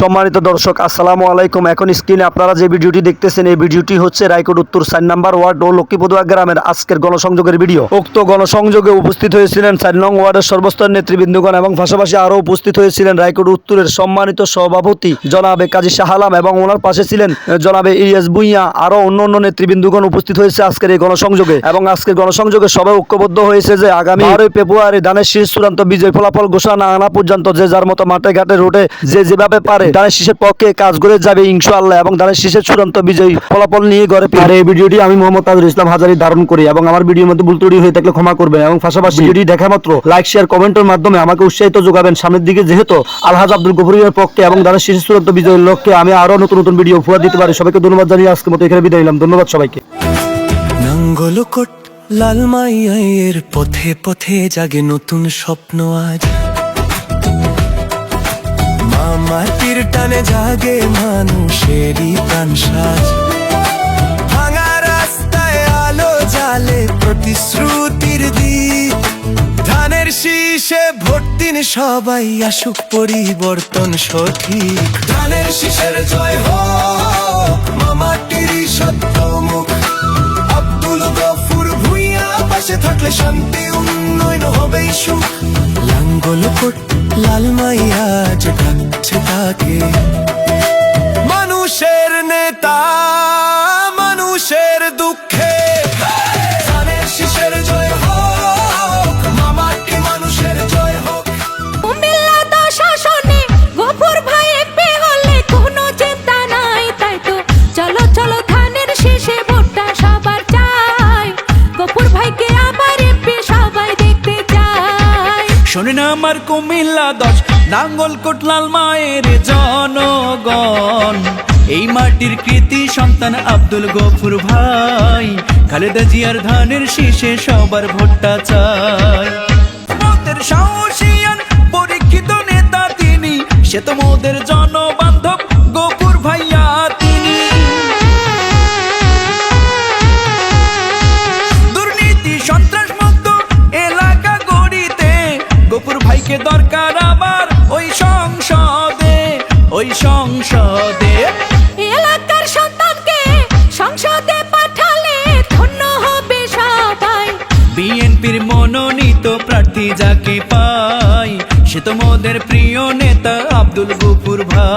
সম্মানিত দর্শক, আসসালামু আলাইকুম। এখন স্ক্রিনে আপনারা যে ভিডিওটি দেখতেছেন, এই ভিডিওটি হচ্ছে রায়কোট উত্তর চার নাম্বার ওয়ার্ড ও লক্ষ্মীপদুয়া গ্রামের আজকের গণসংযোগের ভিডিও। উক্ত গণসংযোগে উপস্থিত হয়েছিলেন চার নং ওয়ার্ডের সর্বস্তর নেতৃবৃন্দগণ এবং পাশাপাশি আরও উপস্থিত হয়েছিলেন রায়কোট উত্তরের সম্মানিত সভাপতি জনাবে কাজী শাহালাম এবং ওনার পাশে ছিলেন জনাবে ইলিয়াস ভুইয়া। আরও অন্য অন্য নেতৃবৃন্দগণ উপস্থিত হয়েছে আজকের এই গণসংযোগে এবং আজকের গণসংযোগে সবাই ঐক্যবদ্ধ হয়েছে যে আগামী বারোই ফেব্রুয়ারি ধানের শীষ চূড়ান্ত বিজয় ফলাফল ঘোষণা আনা পর্যন্ত যে যার মতো মাঠে ঘাটে রোডে যে যেভাবে পারে ধানের শীষের পক্ষে কাজ করে যাবে ইনশাআল্লাহ এবং ধানের শীষের চূড়ান্ত বিজয়ী ফলাফল নিয়ে ঘরে ফিরে। আর এই ভিডিওটি আমি মোহাম্মদ তাজুল ইসলাম হাজারি ধারণ করি এবং আমার ভিডিওর মধ্যে ভুল ত্রুটি হয়ে থাকলে ক্ষমা করবেন এবং পাশাপাশি ভিডিওটি দেখা মাত্র লাইক শেয়ার কমেন্টের মাধ্যমে আমাকে উৎসাহিত যোগাবেন। সামনের দিকে যেহেতু আলহাজ আব্দুল গফুরিয়ার পক্ষে এবং ধানের শীষের চূড়ান্ত বিজয়ের লক্ষ্যে আমি আরও নতুন নতুন ভিডিও উপহার দিতে পারি। সবাইকে ধন্যবাদ জানিয়ে আজকের মতো এখানে বিদায় নিলাম। ধন্যবাদ সবাইকে। লাল মাইয়ের পথে পথে জাগে নতুন স্বপ্ন আজ। মাটির টানে জাগে মানুষেরই প্রাণ সাজ। ভাঙা রাস্তায় আলো জালে প্রতিশ্রুতির দিক। ধানের শীষে ভোট দিন সবাই আসুক পরিবর্তন সঠিক। ধানের শীষের জয় হোক মামাটির সত্য মুখ। আব্দুল গফুর ভুইয়া পাশে থাকলে শান্তি, উন্নয়ন হবেই সুখ। লাঙ্গল কোট মাইয়া যে ডাকছে তাকে মানুষের নেতা মানুষের দুঃখে। হোক শোনেন আমার কুমিল্লা দশ নাঙ্গল কোটলাল মায়ের জনগণ। এই মাটির কৃতি সন্তান আব্দুল গফুর ভাই, খালেদা জিয়ার ধানের শীষে সবার ভোটটা চাই। সাহসিয়ান পরীক্ষিত নেতা তিনি, সে তো মোদের জনবান্ধব গফুর দরকার আবার? ওই সংসদে ওই সংসদে। এলাকার সন্তানকে সংসদে পাঠালে ধন্য হবে সবাই। বিএনপির মনোনীত প্রার্থী যাকে পাই সে তোমাদের প্রিয় নেতা আব্দুল গফুর ভাই।